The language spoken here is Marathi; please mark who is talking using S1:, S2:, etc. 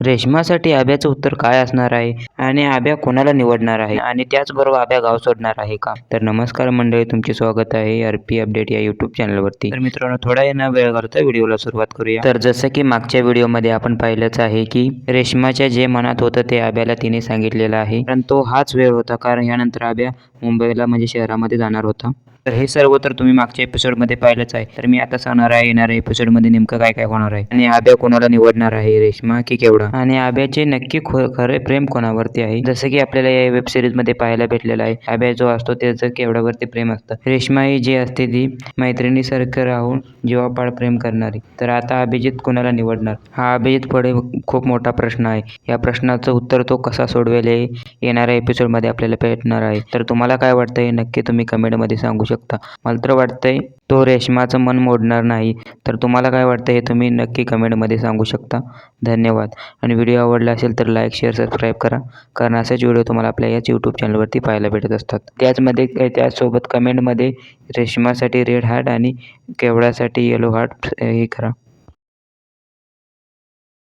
S1: रेशमासाठी आब्याचं उत्तर काय असणार आहे? आणि आब्या कोणाला निवडणार आहे? आणि त्याचबरोबर आब्या गाव सोडणार आहे का? तर नमस्कार मंडळी तुमचे स्वागत आहे आर पी अपडेट या यूट्यूब चॅनलवरती तर मित्रांनो थोडा या वेळ करता व्हिडिओला सुरुवात करूया. तर जसं की मागच्या व्हिडिओमध्ये आपण पाहिलंच आहे की रेशमाच्या जे मनात होतं ते आब्याला तिने सांगितलेलं आहे. पण तो हाच वेळ होता कारण यानंतर आब्या मुंबईला म्हणजे शहरामध्ये जाणार होता. तर हे सर्व तर तुम्ही मागच्या एपिसोडमध्ये पाहिलंच आहे. तर मी आता सांगणार आहे येणाऱ्या एपिसोडमध्ये नेमकं काय काय होणार आहे. आणि आब्या कोणाला निवडणार आहे रेश्मा की केवढा? आणि आब्याचे नक्की खरे प्रेम कोणावरती आहे? जसं की आपल्याला या वेब सिरीजमध्ये पाहायला भेटलेलं आहे. आब्या जो असतो त्याचं केवढ्यावरती प्रेम असतं. रेश्मा ही जी असते ती मैत्रिणी सारखं राहून जीवापाड प्रेम करणारी. तर आता अभिजित कोणाला निवडणार? हा अभिजित पुढे खूप मोठा प्रश्न आहे. या प्रश्नाचं उत्तर तो कसा सोडवेल हे येणाऱ्या एपिसोडमध्ये आपल्याला भेटणार आहे. तर तुम्हाला काय वाटतं हे नक्की तुम्ही कमेंटमध्ये सांगू शकता. मला तर वाटतंय तो रेशमाचं मन मोडणार नाही. तर तुम्हाला काय वाटतं हे तुम्ही नक्की कमेंटमध्ये सांगू शकता. धन्यवाद. आणि व्हिडिओ आवडला असेल तर लाईक शेअर सबस्क्राईब करा. कारण असेच व्हिडिओ तुम्हाला आपल्या याच यूट्यूब चॅनलवरती पाहायला भेटत असतात. त्याचमध्ये त्याचसोबत कमेंटमध्ये रेशमासाठी रेड हार्ट आणि केवड्यासाठी येलो हार्ट हे करा.